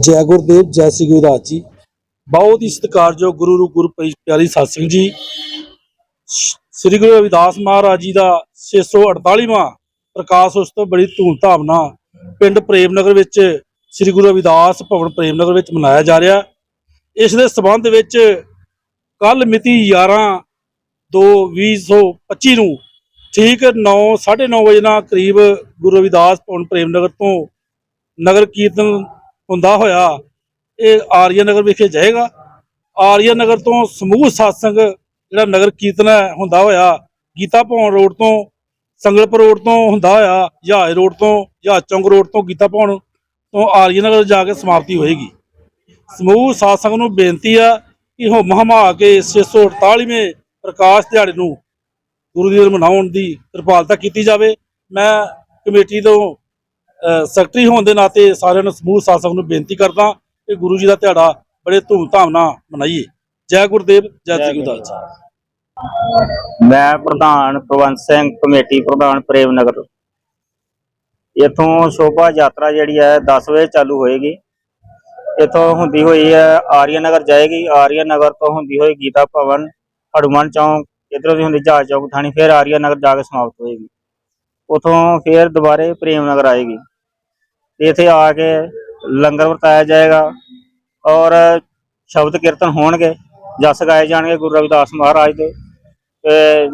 ਜੈ ਗੁਰਦੇਵ, ਜੈ ਸ੍ਰੀ ਗੁਰਦਾਸ ਜੀ। ਬਹੁਤ ਹੀ ਸਤਿਕਾਰਯੋਗ ਗੁਰੂ ਰੂ ਗੁਰੂ ਪਿਆਰੀ ਸਤ ਸਿੰਘ ਜੀ। ਸ੍ਰੀ ਗੁਰੂ ਰਵਿਦਾਸ ਮਹਾਰਾਜ ਜੀ ਦਾ 648ਵਾਂ ਪ੍ਰਕਾਸ਼ ਉਤਸਵ ਬੜੀ ਧੂਮਧਾਮ ਨਾਲ ਪਿੰਡ ਪ੍ਰੇਮ ਨਗਰ ਵਿੱਚ ਸ੍ਰੀ ਗੁਰੂ ਰਵਿਦਾਸ ਭਵਨ ਪ੍ਰੇਮ ਨਗਰ ਵਿੱਚ ਮਨਾਇਆ ਜਾ ਰਿਹਾ। ਇਸ ਦੇ ਸਬੰਧ ਵਿੱਚ ਕੱਲ ਮਿਤੀ 11 2 2025 ਨੂੰ ਠੀਕ 9 9:30 ਵਜੇ ਨਾਲ ਕਰੀਬ ਗੁਰੂ ਰਵਿਦਾਸ ਭਵਨ ਪ੍ਰੇਮ ਨਗਰ ਤੋਂ ਨਗਰ ਕੀਰਤਨ ਹੁੰਦਾ ਹੋਇਆ, ਇਹ ਆਰੀਆ ਨਗਰ ਵਿਖੇ ਜਾਏਗਾ। ਆਰੀਆ ਨਗਰ ਤੋਂ ਸਮੂਹ ਸਾਸੰਗ ਜਿਹੜਾ ਨਗਰ ਕੀਰਤਨ ਹੈ, ਹੁੰਦਾ ਹੋਇਆ। ਗੀਤਾ ਭਵਨ ਰੋਡ ਤੋਂ ਸੰਗਲਪੁਰ ਰੋਡ ਤੋਂ ਹੁੰਦਾ ਹੋਇਆ, ਜਹਾਜ਼ ਰੋਡ ਤੋਂ, ਜਹਾਜ਼ ਚੌਂਕ ਰੋਡ ਤੋਂ ਗੀਤਾ ਭਵਨ ਤੋਂ ਆਰੀਆ ਨਗਰ ਜਾ ਕੇ ਸਮਾਪਤੀ ਹੋਏਗੀ। ਸਮੂਹ ਸਾਸੰਗ ਨੂੰ ਬੇਨਤੀ ਆ ਕਿ ਹੁਮ ਹਮਾ ਕੇ 648ਵੇਂ ਪ੍ਰਕਾਸ਼ ਦਿਹਾੜੇ ਨੂੰ ਗੁਰੂ ਦੀ ਮਨਾਉਣ ਦੀ ਕਿਰਪਾਲਤਾ ਕੀਤੀ ਜਾਵੇ। ਮੈਂ ਕਮੇਟੀ ਤੋਂ ਸੈਕਟਰੀ ਹੋਣ ਦੇ ਨਾਤੇ ਸਾਰਿਆਂ ਨੂੰ ਸਮੂਹ ਸਾਸਕ ਨੂੰ ਬੇਨਤੀ ਕਰਦਾ ਕਿ ਗੁਰੂ ਜੀ ਦਾ ਦਿਹਾੜਾ ਬੜੇ ਧੂਮਧਾਮ ਨਾਲ ਮਨਾਈਏ। ਜੈ ਗੁਰਦੇਵ, ਜੈ ਸ੍ਰੀ ਜੀ। ਮੈਂ ਪ੍ਰਧਾਨ ਪ੍ਰਵੰਤ ਸਿੰਘ ਕਮੇਟੀ ਪ੍ਰਧਾਨ ਪ੍ਰੇਮ ਨਗਰ। ਇਥੋਂ ਸ਼ੋਭਾ ਯਾਤਰਾ ਜਿਹੜੀ ਹੈ 10 ਵਜੇ ਚਾਲੂ ਹੋਏਗੀ। ਇਥੋਂ ਹੁੰਦੀ ਹੋਈ ਹੈ ਆਰੀਆ ਨਗਰ ਜਾਏਗੀ। ਆਰੀਆ ਨਗਰ ਤੋਂ ਹੁੰਦੀ ਹੋਈ ਗੀਤਾ ਭਵਨ, ਹਨੂੰਮਾਨ ਚੌਂਕ, ਇਧਰੋਂ ਦੀ ਹੁੰਦੀ ਜਹਾਜ਼ ਚੌਕ ਥਾਣੀ, ਫਿਰ ਆਰੀਆ ਨਗਰ ਜਾ ਕੇ ਸਮਾਪਤ ਹੋਏਗੀ। ਉਥੋਂ ਫਿਰ ਦੁਬਾਰੇ ਪ੍ਰੇਮ ਨਗਰ ਆਏਗੀ। ਤੇ ਇੱਥੇ ਆ ਕੇ ਲੰਗਰ ਵਰਤਾਇਆ ਜਾਏਗਾ ਔਰ ਸ਼ਬਦ ਕੀਰਤਨ ਹੋਣਗੇ ਜਸ ਗਾਏ ਜਾਣਗੇ ਗੁਰੂ ਰਵਿਦਾਸ ਮਹਾਰਾਜ ਦੇ ਤੇ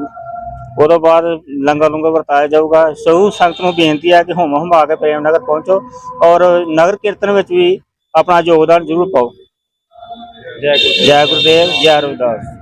ਉਦੋਂ ਬਾਅਦ ਲੰਗਰ ਲੰਗਰ ਵਰਤਾਇਆ ਜਾਊਗਾ। ਸਹੂ ਸੰਗਤ ਨੂੰ ਬੇਨਤੀ ਹੈ ਕਿ ਹੁਮ ਹਮਾ ਕੇ ਪ੍ਰੇਮ ਨਗਰ ਪਹੁੰਚੋ ਔਰ ਨਗਰ ਕੀਰਤਨ ਵਿੱਚ ਵੀ ਆਪਣਾ ਯੋਗਦਾਨ ਜ਼ਰੂਰ ਪਾਓ। ਜੈ ਗੁਰਦੇਵ ਜੈ ਰਵਿਦਾਸ।